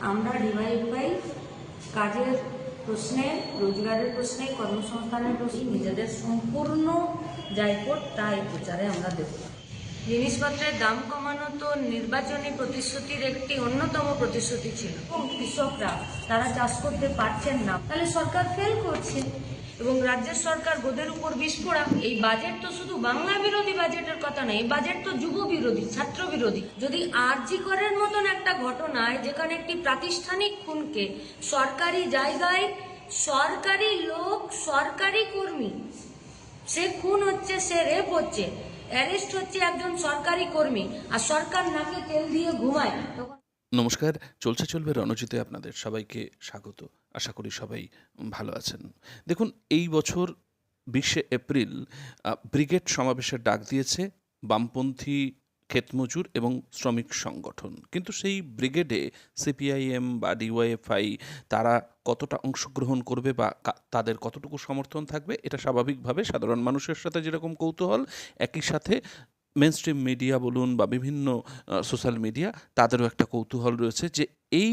আমরা divide by কাজের প্রশ্নে, রোজগারের প্রশ্নে, কর্মসংস্থানের প্রশ্নে, নিজেদের সম্পূর্ণ জায়কোট তাই প্রচারে আমরা দেব। জিনিসপত্রের দাম কমানো তো নির্বাচনী প্রতিশ্রুতির একটি অন্যতম প্রতিশ্রুতি ছিল। কৃষকরা, তারা চাষ করতে পারছেন না। তাহলে সরকার ফেল করছে। এবং রাজ্যের সরকার গোদের উপর বিস্ফোরা এই বাজেট তো শুধু বাংলা বিরোধী বাজেটের কথা নয়, এই বাজেট তো যুব বিরোধী, ছাত্র বিরোধী। যদি আরজি করের মতন একটা ঘটনায় যেখানে একটি প্রাতিষ্ঠানিক খুনকে সরকারি জায়গায় সরকারি লোক, সরকারি কর্মী, সে খুন হচ্ছে, সে রেপ হচ্ছে অ্যারেস্ট হচ্ছে একজন সরকারি কর্মী, আর সরকার নাকে তেল দিয়ে ঘুমায়। নমস্কার, চলছে চলবে রণজিতে আপনাদের সবাইকে স্বাগত। আশা করি সবাই ভালো আছেন। দেখুন, এই বছর বিশে এপ্রিল ব্রিগেড সমাবেশের ডাক দিয়েছে বামপন্থী ক্ষেতমজুর এবং শ্রমিক সংগঠন। কিন্তু সেই ব্রিগেডে সিপিআইএম বা ডিওয়াইএফআই তারা কতটা অংশগ্রহণ করবে বা তাদের কতটুকু সমর্থন থাকবে, এটা স্বাভাবিকভাবে সাধারণ মানুষের সাথে যেরকম কৌতূহল, একই সাথে মেনস্ট্রিম মিডিয়া বলুন বা বিভিন্ন সোশ্যাল মিডিয়া তাদেরও একটা কৌতূহল রয়েছে যে এই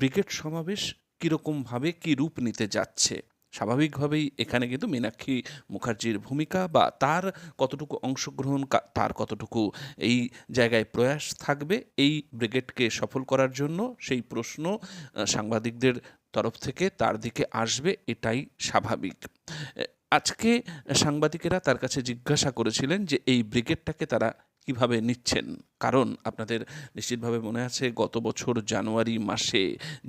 ব্রিগেড সমাবেশ কীরকমভাবে কী রূপ নিতে যাচ্ছে? স্বাভাবিকভাবেই এখানে কিন্তু মীনাক্ষী মুখার্জির ভূমিকা বা তার কতটুকু অংশগ্রহণ তার কতটুকু এই জায়গায় প্রয়াস থাকবে, এই ব্রিগেডকে সফল করার জন্য সেই প্রশ্ন সাংবাদিকদের তরফ থেকে তার দিকে আসবে, এটাই স্বাভাবিক। আজকে সাংবাদিকেরা তার কাছে জিজ্ঞাসা করেছিলেন যে এই ব্রিগেডটাকে তারা কীভাবে নিচ্ছেন। কারণ আপনাদের নিশ্চিতভাবে মনে আছে, গত বছর জানুয়ারি মাসে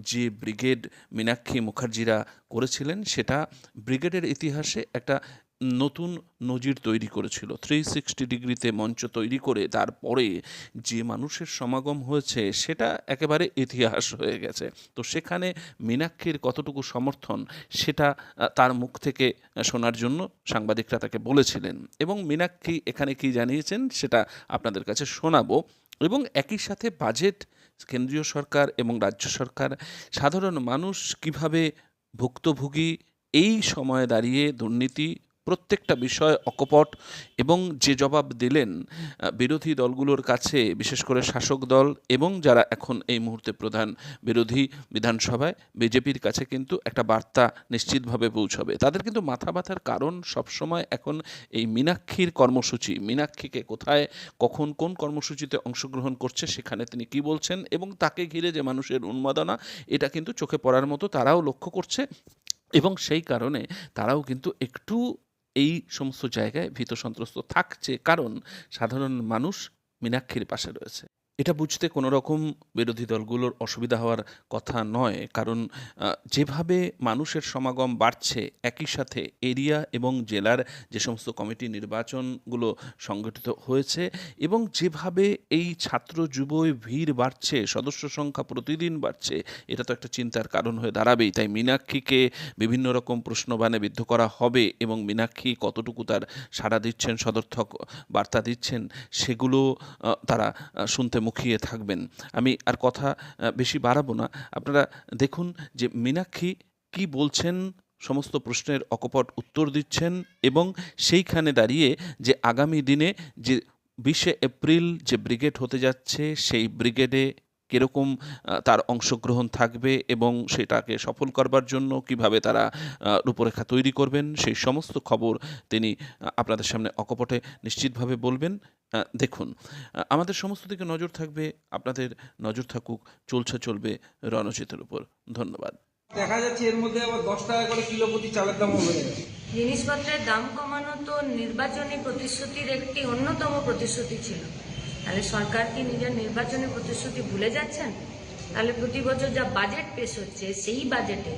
যে ব্রিগেড মীনাক্ষী মুখার্জিরা করেছিলেন, সেটা ব্রিগেডের ইতিহাসে একটা নতুন নজির তৈরি করেছিল। থ্রি সিক্সটি ডিগ্রিতে মঞ্চ তৈরি করে তারপরে যে মানুষের সমাগম হয়েছে, সেটা একেবারে ইতিহাস হয়ে গেছে। তো সেখানে মীনাক্ষীর কতটুকু সমর্থন, সেটা তার মুখ থেকে শোনার জন্য সাংবাদিকরা তাকে বলেছিলেন। এবং মীনাক্ষী এখানে কি জানিয়েছেন, সেটা আপনাদের কাছে শোনাবো। এবং একই সাথে বাজেট কেন্দ্রীয় সরকার এবং রাজ্য সরকার, সাধারণ মানুষ কীভাবে ভুক্তভোগী, এই সময়ে দাঁড়িয়ে দুর্নীতি প্রত্যেকটা বিষয় অকপট এবং যে জবাব দিলেন বিরোধী দলগুলোর কাছে, বিশেষ করে শাসক দল এবং যারা এখন এই মুহূর্তে প্রধান বিরোধী বিধানসভায়, বিজেপির কাছে কিন্তু একটা বার্তা নিশ্চিতভাবে পৌঁছবে। তাদের কিন্তু মাথা ব্যথার কারণ সবসময় এখন এই মীনাক্ষীর কর্মসূচি। মীনাক্ষীকে কোথায়, কখন, কোন কর্মসূচিতে অংশগ্রহণ করছে সেখানে তিনি কি বলছেন এবং তাকে ঘিরে যে মানুষের উন্মাদনা, এটা কিন্তু চোখে পড়ার মতো তারাও লক্ষ্য করছে এবং সেই কারণে তারাও কিন্তু একটু এই সমস্ত জায়গায় ভীত সন্ত্রস্ত থাকছে কারণ সাধারণ মানুষ মীনাক্ষীর পাশে রয়েছে। এটা বুঝতে কোনো রকম বিরোধী দলগুলোর অসুবিধা হওয়ার কথা নয়। কারণ যেভাবে মানুষের সমাগম বাড়ছে, একই সাথে এরিয়া এবং জেলার যে সমস্ত কমিটি নির্বাচনগুলো সংগঠিত হয়েছে এবং যেভাবে এই ছাত্র যুবই ভিড় বাড়ছে, সদস্য সংখ্যা প্রতিদিন বাড়ছে, এটা তো একটা চিন্তার কারণ হয়ে দাঁড়াবেই। তাই মীনাক্ষীকে বিভিন্ন রকম প্রশ্নবাণে বিদ্ধ করা হবে এবং মীনাক্ষী কতটুকু তার সাড়া দিচ্ছেন, সদর্থক বার্তা দিচ্ছেন, সেগুলো তারা শুনতে মুখিয়ে থাকবেন। আমি আর কথা বেশি বাড়াবো না। আপনারা দেখুন যে মীনাক্ষী কি বলছেন, সমস্ত প্রশ্নের অকপট উত্তর দিচ্ছেন এবং সেইখানে দাঁড়িয়ে যে আগামী দিনে যে বিশে এপ্রিল যে ব্রিগেড হতে যাচ্ছে, সেই ব্রিগেডে কীরকম তার অংশগ্রহণ থাকবে এবং সেটাকে সফল করবার জন্য কীভাবে তারা রূপরেখা তৈরি করবেন সেই সমস্ত খবর তিনি আপনাদের সামনে অকপটে নিশ্চিতভাবে বলবেন। দেখুন আমাদের সমস্ত দিকে নজর থাকবে আপনাদের নজর থাকুক চলছে চলবে রণজিতের উপর। ধন্যবাদ। দেখা যাচ্ছে এর মধ্যে আবার দশ টাকা করে কিলো প্রতি চালের দামও বেড়ে গেছে। জিনিসপত্রের দাম কমানো তো নির্বাচনী প্রতিশ্রুতির একটি অন্যতম প্রতিশ্রুতি ছিল। তাহলে সরকার কি নিজের নির্বাচনী প্রতিশ্রুতি ভুলে যাচ্ছেন? তাহলে প্রতি বছর যা বাজেট পেশ হচ্ছে সেই বাজেটে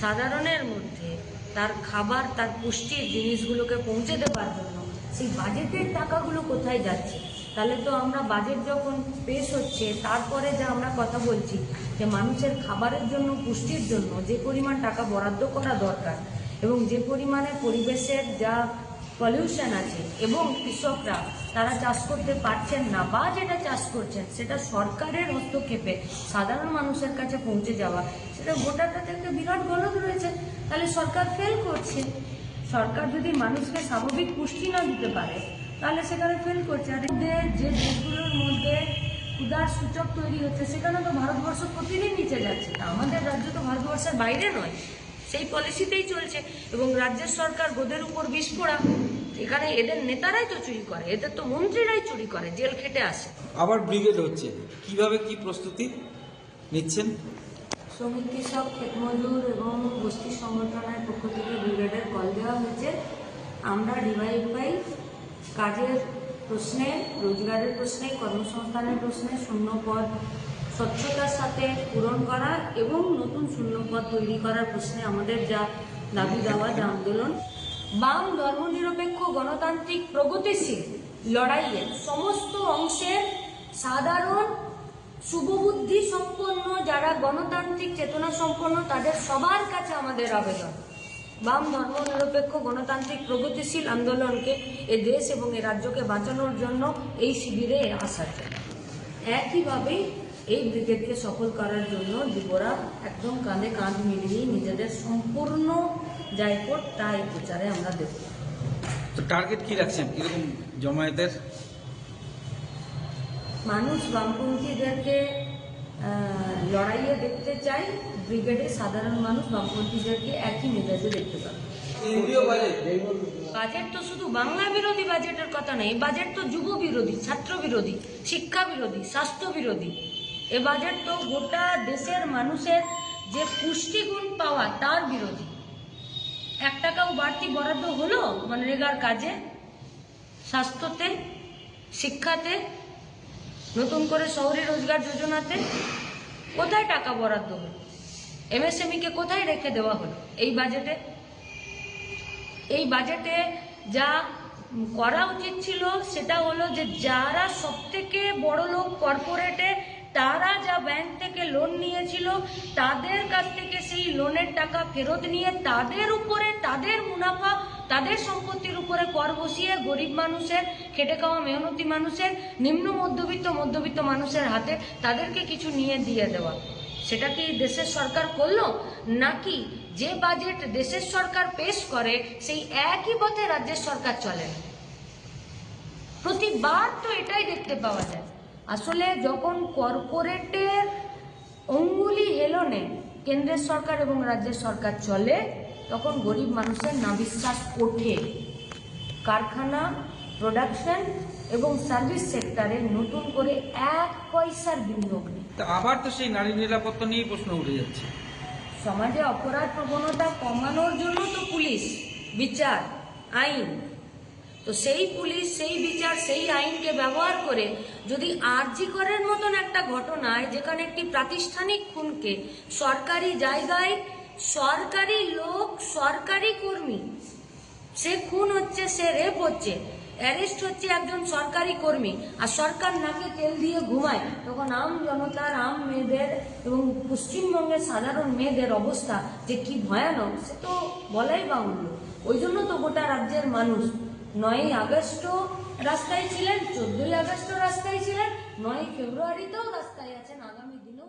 সাধারণের মধ্যে তার খাবার তার পুষ্টির জিনিসগুলোকে পৌঁছে দেওয়ার জন্য সেই বাজেটের টাকাগুলো কোথায় যাচ্ছে? তাহলে তো আমরা বাজেট যখন পেশ হচ্ছে তারপরে যা আমরা কথা বলছি যে মানুষের খাবারের জন্য পুষ্টির জন্য যে পরিমাণ টাকা বরাদ্দ করা দরকার এবং যে পরিমাণে পরিবেশের যা পলিউশন আছে এবং কৃষকরা, তারা চাষ করতে পারছেন না, বা যেটা চাষ করছেন, সেটা সরকারের হস্তক্ষেপে সাধারণ মানুষের কাছে পৌঁছে যাওয়া, সেটা ভোটারটাতে একটা বিরাট গলদ রয়েছে। তাহলে সরকার ফেল করছে। সরকার যদি মানুষকে স্বাভাবিক পুষ্টি না দিতে পারে, তাহলে সেখানে ফেল করছে। আর যে দেশগুলোর মধ্যে ক্ষুদার সূচক তৈরি হচ্ছে, সেখানে তো ভারতবর্ষ প্রতিদিন নিচে যাচ্ছে। আমাদের রাজ্য তো ভারতবর্ষের বাইরে নয়। সেই পলিসিতেই চলছে এবং রাজ্যের সরকার গোদের উপর বিষ পোড়া এখানে এদের নেতারাই তো চুরি করে এদের তো মন্ত্রীরাই চুরি করে জেল খেটে আসে। আবার ব্রিগেড হচ্ছে। কীভাবে কি প্রস্তুতি নিচ্ছেন? শ্রমিক কৃষক ক্ষেতমজুর এবং গোষ্ঠী সংগঠনের পক্ষ থেকে ব্রিগেডের কল দেওয়া হয়েছে। আমরা ডিভাইড বাই কাজের প্রশ্নে রোজগারের প্রশ্নে কর্মসংস্থানের প্রশ্নে শূন্য পদ স্বচ্ছতার সাথে পূরণ করা এবং নতুন শূন্য পদ তৈরি করার প্রশ্নে আমাদের যা দাবি দেওয়া, যা আন্দোলন, বাম ধর্মনিরপেক্ষ গণতান্ত্রিক প্রগতিশীল লড়াইয়ে সমস্ত অংশের সাধারণ শুভবুদ্ধি সম্পন্ন যারা গণতান্ত্রিক চেতনা সম্পন্ন, তাদের সবার কাছে আমাদের আবেদন। বাম ধর্মনিরপেক্ষ গণতান্ত্রিক প্রগতিশীল আন্দোলনকে এ দেশ এবং এ রাজ্যকে বাঁচানোর জন্য এই শিবিরে আসার একইভাবে এই ব্রিগেডকে সফল করার জন্য যুবরা একদম কাঁধে কাঁধ মিলিয়ে নিজেদের সম্পূর্ণ জায়গা তা এই প্রচারে আমরা দেব। তো টার্গেট কি রাখছেন? এরকম জমায়েতের? মানুষ বামপন্থীদেরকে লড়াইয়ে দেখতে চাই ব্রিগেডে সাধারণ মানুষ বামপন্থীদেরকে একই মেজাজে দেখতে পাবে। বাজেট বাজেট তো শুধু বাংলা বিরোধী বাজেটের কথা নয় বাজেট তো যুব বিরোধী ছাত্র বিরোধী শিক্ষা বিরোধী স্বাস্থ্য বিরোধী। এ বাজেট তো গোটা দেশের মানুষের যে পুষ্টিগুণ পাওয়া তার বিরোধী। এক টাকাও বাড়তি বরাদ্দ হলো মনরেগার কাজে, স্বাস্থ্যতে, শিক্ষাতে, নতুন করে শহরে রোজগার যোজনাতে। কোথায় টাকা বরাদ্দ হলো? এমএসএমইকে কোথায় রেখে দেওয়া হলো এই বাজেটে? এই বাজেটে যা করা উচিত ছিল সেটা হলো যে যারা সবথেকে বড় লোক কর্পোরেটে তারা যা ব্যাংক থেকে লোন নিয়েছিল, তাদের কাছ থেকে সেই লোনের টাকা ফেরত নিয়ে তাদের উপরে তাদের মুনাফা, তাদের সম্পত্তির উপরে কর বসিয়ে গরিব মানুষের, খেটে খাওয়া মেহনতি মানুষের, নিম্ন মধ্যবিত্ত মধ্যবিত্ত মানুষের হাতে তাদেরকে কিছু নিয়ে দিয়ে দেওয়া। সেটা কি দেশের সরকার করল? নাকি যে বাজেট দেশের সরকার পেশ করে, সেই একই পথে রাজ্যের সরকার চলে? প্রতিবার তো এটাই দেখতে পাওয়া যায়। আসলে যখন কর্পোরেটের অঙ্গুলি হেলনে কেন্দ্রের সরকার এবং রাজ্যের সরকার চলে তখন গরিব মানুষের নাবিশ্বাস ওঠে। কারখানা প্রোডাকশন এবং সার্ভিস সেক্টরে নতুন করে এক পয়সার বিনিয়োগ নেই। আবার তো সেই নারী নিরাপত্তা নিয়েই প্রশ্ন উঠে যাচ্ছে। সমাজে অপরাধ প্রবণতা কমানোর জন্য তো পুলিশ বিচার আইন তো সেই পুলিশ, সেই বিচার, সেই আইনকে ব্যবহার করে যদি আরজি করার মতন একটা ঘটনায় যেখানে একটি প্রাতিষ্ঠানিক খুনকে সরকারি জায়গায় সরকারি লোক, সরকারি কর্মী, সে খুন হচ্ছে, সে রেপ হচ্ছে, অ্যারেস্ট হচ্ছে একজন সরকারি কর্মী আর সরকার নাকে তেল দিয়ে ঘুমায়, তখন আম জনতার, আম মেয়েদের এবং পশ্চিমবঙ্গের সাধারণ মেয়েদের অবস্থা যে কি ভয়ানক, সে তো বলাই বাহুল্য। ওই জন্য তো গোটা রাজ্যের মানুষ নয়ই আগস্টও রাস্তায় ছিলেন চোদ্দই আগস্টও রাস্তায় ছিলেন নয় ফেব্রুয়ারিতেও রাস্তায় আছেন আগামী দিনেও